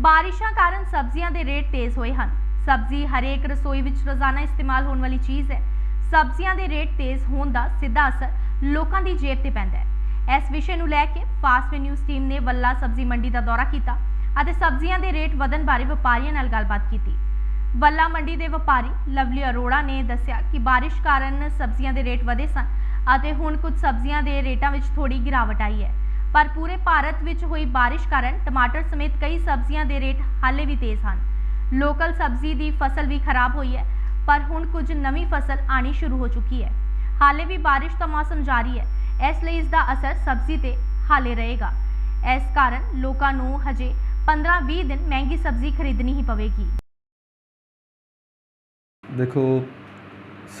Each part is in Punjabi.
ਬਾਰਿਸ਼ਾਂ ਕਾਰਨ ਸਬਜ਼ੀਆਂ ਦੇ ਰੇਟ ਤੇਜ਼ ਹੋਏ ਹਨ। ਸਬਜ਼ੀ ਹਰੇਕ ਰਸੋਈ ਵਿੱਚ ਰੋਜ਼ਾਨਾ ਇਸਤੇਮਾਲ ਹੋਣ ਵਾਲੀ ਚੀਜ਼ ਹੈ। ਸਬਜ਼ੀਆਂ ਦੇ ਰੇਟ ਤੇਜ਼ ਹੋਣ ਦਾ ਸਿੱਧਾ ਅਸਰ ਲੋਕਾਂ ਦੀ ਜੇਬ ਤੇ ਪੈਂਦਾ ਹੈ। ਇਸ ਵਿਸ਼ੇ ਨੂੰ ਲੈ ਕੇ ਫਾਸਟ ਨਿਊਜ਼ ਟੀਮ ਨੇ ਵੱਲਾ ਸਬਜ਼ੀ ਮੰਡੀ ਦਾ ਦੌਰਾ ਕੀਤਾ ਅਤੇ ਸਬਜ਼ੀਆਂ ਦੇ ਰੇਟ ਵਧਣ ਬਾਰੇ ਵਪਾਰੀਆਂ ਨਾਲ ਗੱਲਬਾਤ ਕੀਤੀ। ਵੱਲਾ ਮੰਡੀ ਦੇ ਵਪਾਰੀ ਲਵਲੀ ਅਰੋੜਾ ਨੇ ਦੱਸਿਆ ਕਿ ਬਾਰਿਸ਼ ਕਾਰਨ ਸਬਜ਼ੀਆਂ ਦੇ ਰੇਟ ਵਧੇ ਸਨ ਅਤੇ ਹੁਣ ਕੁਝ ਸਬਜ਼ੀਆਂ ਦੇ ਰੇਟਾਂ ਵਿੱਚ ਥੋੜੀ ਗਿਰਾਵਟ ਆਈ ਹੈ। ਪਰ ਪੂਰੇ ਭਾਰਤ ਵਿੱਚ ਹੋਈ ਬਾਰਿਸ਼ ਕਾਰਨ ਟਮਾਟਰ ਸਮੇਤ ਕਈ ਸਬਜ਼ੀਆਂ ਦੇ ਰੇਟ ਹਾਲੇ ਵੀ ਤੇਜ਼ ਹਨ। ਲੋਕਲ ਸਬਜ਼ੀ ਦੀ ਫਸਲ ਵੀ ਖਰਾਬ ਹੋਈ ਹੈ, ਪਰ ਹੁਣ ਕੁਝ ਨਵੀਂ ਫਸਲ ਆਣੀ ਸ਼ੁਰੂ ਹੋ ਚੁੱਕੀ ਹੈ। ਹਾਲੇ ਵੀ ਬਾਰਿਸ਼ ਦਾ ਮੌਸਮ ਜਾਰੀ ਹੈ, ਇਸ ਲਈ ਇਸ ਦਾ ਅਸਰ ਸਬਜ਼ੀ ਤੇ ਹਾਲੇ ਰਹੇਗਾ। ਇਸ ਕਾਰਨ ਲੋਕਾਂ ਨੂੰ ਹਜੇ 15-20 ਦਿਨ ਮਹਿੰਗੀ ਸਬਜ਼ੀ ਖਰੀਦਣੀ ਹੀ ਪਵੇਗੀ। ਦੇਖੋ,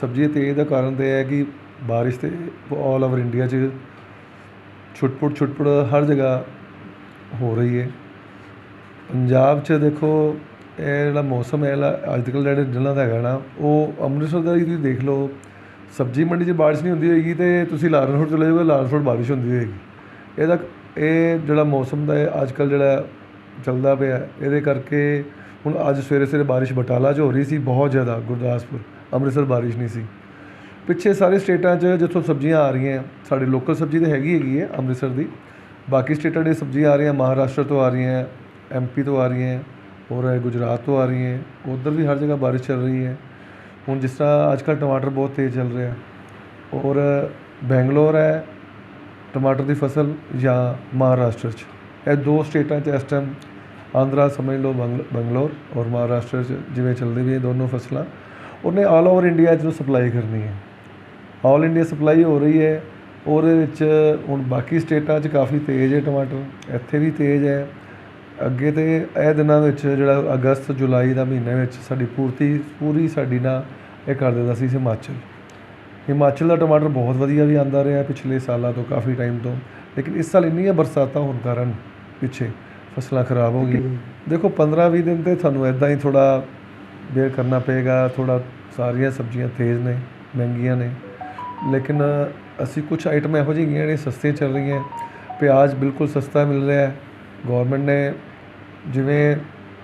ਸਬਜ਼ੀ ਤੇਜ਼ ਦਾ ਕਾਰਨ ਤਾਂ ਹੈ ਕਿ ਬਾਰਿਸ਼ ਤੇ ਆਲ ਓਵਰ ਇੰਡੀਆ 'ਚ ਛੁੱਟਪੁੱਟ, ਛੁਟਪੁਟ ਹਰ ਜਗ੍ਹਾ ਹੋ ਰਹੀ ਹੈ ਪੰਜਾਬ 'ਚ ਦੇਖੋ, ਇਹ ਜਿਹੜਾ ਮੌਸਮ ਹੈ ਅੱਜ ਕੱਲ੍ਹ ਜਿਹੜੇ ਦਿਨਾਂ ਦਾ ਹੈਗਾ ਨਾ, ਉਹ ਅੰਮ੍ਰਿਤਸਰ ਦਾ ਹੀ ਤੁਸੀਂ ਦੇਖ ਲਓ। ਸਬਜ਼ੀ ਮੰਡੀ 'ਚ ਬਾਰਿਸ਼ ਨਹੀਂ ਹੁੰਦੀ ਹੋਏਗੀ ਤੇ ਤੁਸੀਂ ਲਾਰਨਸੋਟ ਚਲੇ ਜਾਓਗੇ ਲਾਰਨਸੋਟ ਬਾਰਿਸ਼ ਹੁੰਦੀ ਹੋਏਗੀ। ਇਹਦਾ ਇਹ ਜਿਹੜਾ ਮੌਸਮ ਦਾ ਅੱਜ ਕੱਲ੍ਹ ਜਿਹੜਾ ਚੱਲਦਾ ਪਿਆ, ਇਹਦੇ ਕਰਕੇ ਹੁਣ ਅੱਜ ਸਵੇਰੇ ਸਵੇਰੇ ਬਾਰਿਸ਼ ਬਟਾਲਾ 'ਚ ਹੋ ਰਹੀ ਸੀ, ਬਹੁਤ ਜ਼ਿਆਦਾ ਗੁਰਦਾਸਪੁਰ। ਅੰਮ੍ਰਿਤਸਰ ਬਾਰਿਸ਼ ਨਹੀਂ ਸੀ। ਪਿੱਛੇ ਸਾਰੇ ਸਟੇਟਾਂ 'ਚ ਜਿੱਥੋਂ ਸਬਜ਼ੀਆਂ ਆ ਰਹੀਆਂ, ਸਾਡੇ ਲੋਕਲ ਸਬਜ਼ੀ ਤਾਂ ਹੈਗੀ ਹੈਗੀ ਹੈ ਅੰਮ੍ਰਿਤਸਰ ਦੀ। ਬਾਕੀ ਸਟੇਟਾਂ ਦੀਆਂ ਸਬਜ਼ੀਆਂ ਆ ਰਹੀਆਂ, ਮਹਾਰਾਸ਼ਟਰ ਤੋਂ ਆ ਰਹੀਆਂ ਐਮਪੀ ਤੋਂ ਆ ਰਹੀਆਂ ਔਰ ਗੁਜਰਾਤ ਤੋਂ ਆ ਰਹੀਆਂ, ਉੱਧਰ ਵੀ ਹਰ ਜਗ੍ਹਾ ਬਾਰਿਸ਼ ਚੱਲ ਰਹੀ ਹੈ। ਹੁਣ ਜਿਸ ਤਰ੍ਹਾਂ ਅੱਜ ਕੱਲ੍ਹ ਟਮਾਟਰ ਬਹੁਤ ਤੇਜ਼ ਚੱਲ ਰਿਹਾ। ਔਰ ਬੈਂਗਲੌਰ ਹੈ ਟਮਾਟਰ ਦੀ ਫਸਲ ਜਾਂ ਮਹਾਰਾਸ਼ਟਰ 'ਚ। ਇਹ ਦੋ ਸਟੇਟਾਂ 'ਚ ਇਸ ਟਾਈਮ ਆਂਧਰਾ ਸਮਝ ਲਓ ਬੰਗਲ ਬੰਗਲੌਰ ਔਰ ਮਹਾਰਾਸ਼ਟਰ 'ਚ ਜਿਵੇਂ ਚੱਲਦੀ ਵੀ ਇਹ ਦੋਨੋਂ ਫਸਲਾਂ। ਉਹਨੇ ਆਲ ਓਵਰ ਇੰਡੀਆ 'ਚ ਸਪਲਾਈ ਕਰਨੀ ਹੈ। ਆਲ ਇੰਡੀਆ ਸਪਲਾਈ ਹੋ ਰਹੀ ਹੈ। ਉਹਦੇ ਵਿੱਚ ਹੁਣ ਬਾਕੀ ਸਟੇਟਾਂ 'ਚ ਕਾਫੀ ਤੇਜ਼ ਹੈ ਟਮਾਟਰ। ਇੱਥੇ ਵੀ ਤੇਜ਼ ਹੈ। ਅੱਗੇ ਤੇ ਇਹ ਦਿਨਾਂ ਵਿੱਚ ਜਿਹੜਾ ਅਗਸਤ, ਜੁਲਾਈ ਦਾ ਮਹੀਨੇ ਵਿੱਚ ਸਾਡੀ ਪੂਰਤੀ, ਪੂਰੀ ਸਾਡੀ ਨਾ ਇਹ ਕਰ ਦਿੰਦਾ ਸੀ ਹਿਮਾਚਲ। ਹਿਮਾਚਲ ਦਾ ਟਮਾਟਰ ਬਹੁਤ ਵਧੀਆ ਵੀ ਆਂਦਾ ਰਿਹਾ ਪਿਛਲੇ ਸਾਲਾਂ ਤੋਂ, ਕਾਫੀ ਟਾਈਮ ਤੋਂ। ਲੇਕਿਨ ਇਸ ਸਾਲ ਇੰਨੀਆਂ ਬਰਸਾਤਾਂ ਹੋਣ ਕਾਰਨ ਪਿੱਛੇ ਫਸਲਾਂ ਖਰਾਬ ਹੋ ਗਈ ਦੇਖੋ 15-20 ਦਿਨ ਤੇ ਤੁਹਾਨੂੰ ਇਦਾਂ ਹੀ ਥੋੜਾ ਬੇਰ ਕਰਨਾ ਪਏਗਾ। ਥੋੜਾ ਸਾਰੀਆਂ ਸਬਜ਼ੀਆਂ ਤੇਜ਼ ਨੇ, ਮਹਿੰਗੀਆਂ ਨੇ। ਲੇਕਿਨ ਅਸੀਂ ਕੁਝ ਆਈਟਮ ਇਹੋ ਜਿਹੀਆਂ ਜਿਹੜੀਆਂ ਸਸਤੀਆਂ ਚੱਲ ਰਹੀਆਂ ਪਿਆਜ਼ ਬਿਲਕੁਲ ਸਸਤਾ ਮਿਲ ਰਿਹਾ ਗੌਰਮੈਂਟ ਨੇ ਜਿਵੇਂ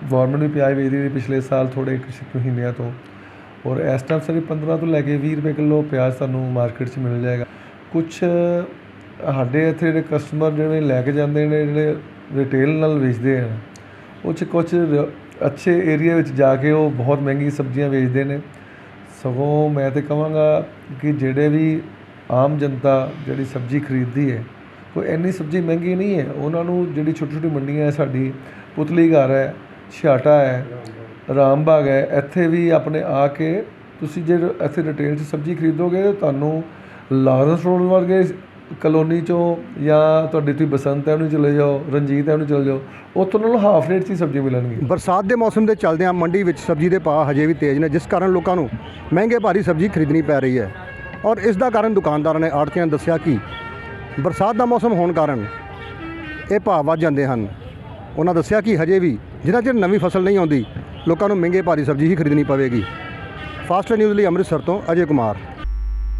ਗੌਰਮੈਂਟ ਵੀ ਪਿਆਜ਼ ਵੇਚਦੀ ਸੀ ਪਿਛਲੇ ਸਾਲ ਥੋੜੇ ਕੁਛ ਮਹੀਨਿਆਂ ਤੋਂ। ਔਰ ਇਸ ਟਾਈਮ ਸਰ 15 ਤੋਂ ਲੈ ਕੇ 20 ਰੁਪਏ ਕਿਲੋ ਪਿਆਜ਼ ਤੁਹਾਨੂੰ ਮਾਰਕੀਟ 'ਚ ਮਿਲ ਜਾਏਗਾ। ਕੁਝ ਸਾਡੇ ਇੱਥੇ ਜਿਹੜੇ ਕਸਟਮਰ ਜਿਹੜੇ ਲੈ ਕੇ ਜਾਂਦੇ ਨੇ, ਜਿਹੜੇ ਰਿਟੇਲ ਨਾਲ ਵੇਚਦੇ ਆ, ਉਹ 'ਚ ਕੁਝ ਅੱਛੇ ਏਰੀਆ ਵਿੱਚ ਜਾ ਕੇ ਉਹ ਬਹੁਤ ਮਹਿੰਗੀ ਸਬਜ਼ੀਆਂ ਵੇਚਦੇ ਨੇ। ਸਗੋਂ ਮੈਂ ਤਾਂ ਕਹਾਂਗਾ ਕਿ ਜਿਹੜੇ ਵੀ ਆਮ ਜਨਤਾ ਜਿਹੜੀ ਸਬਜ਼ੀ ਖਰੀਦਦੀ ਹੈ ਕੋਈ ਇੰਨੀ ਸਬਜ਼ੀ ਮਹਿੰਗੀ ਨਹੀਂ ਹੈ। ਉਹਨਾਂ ਨੂੰ ਜਿਹੜੀ ਛੋਟੀ ਛੋਟੀ ਮੰਡੀਆਂ ਹੈ, ਸਾਡੀ ਪੁਤਲੀ ਘਰ ਹੈ, ਛਿਆਟਾ ਹੈ, ਰਾਮਬਾਗ ਹੈ, ਇੱਥੇ ਵੀ ਆਪਣੇ ਆ ਕੇ ਤੁਸੀਂ ਜੇ ਇੱਥੇ ਰਿਟੇਲ 'ਚ ਸਬਜ਼ੀ ਖਰੀਦੋਗੇ ਤਾਂ ਤੁਹਾਨੂੰ ਲਾਰੈਂਸ ਰੋਡ ਵਰਗੇ ਕਲੋਨੀ ਚੋਂ ਜਾਂ ਤੁਹਾਡੀ ਤੁਸੀਂ ਬਸੰਤ ਐਵਨਿਊ ਚਲੇ ਜਾਓ, ਰਣਜੀਤ ਐਵਨਿਊ ਚਲੇ ਜਾਓ, ਉੱਥੋਂ ਨਾਲੋਂ ਹਾਫ ਰੇਟ 'ਚ ਹੀ ਸਬਜ਼ੀ ਮਿਲਣਗੀ ਬਰਸਾਤ ਦੇ ਮੌਸਮ ਦੇ ਚੱਲਦਿਆਂ ਮੰਡੀ ਵਿੱਚ ਸਬਜ਼ੀ ਦੇ ਭਾਅ ਹਜੇ ਵੀ ਤੇਜ਼ ਨੇ, ਜਿਸ ਕਾਰਨ ਲੋਕਾਂ ਨੂੰ ਮਹਿੰਗੇ ਭਾਰੀ ਸਬਜ਼ੀ ਖਰੀਦਣੀ ਪੈ ਰਹੀ ਹੈ। ਔਰ ਇਸ ਦਾ ਕਾਰਨ ਦੁਕਾਨਦਾਰਾਂ ਨੇ ਆੜਤੀਆਂ ਨੇ ਦੱਸਿਆ ਕਿ ਬਰਸਾਤ ਦਾ ਮੌਸਮ ਹੋਣ ਕਾਰਨ ਇਹ ਭਾਅ ਵੱਧ ਜਾਂਦੇ ਹਨ। ਉਹਨਾਂ ਦੱਸਿਆ ਕਿ ਹਜੇ ਵੀ ਜਿੰਨਾ ਚਿਰ ਨਵੀਂ ਫਸਲ ਨਹੀਂ ਆਉਂਦੀ, ਲੋਕਾਂ ਨੂੰ ਮਹਿੰਗੇ ਭਾਰੀ ਸਬਜ਼ੀ ਹੀ ਖਰੀਦਣੀ ਪਵੇਗੀ। ਫਾਸਟ ਨਿਊਜ਼ ਲਈ ਅੰਮ੍ਰਿਤਸਰ ਤੋਂ ਅਜੇ ਕੁਮਾਰ।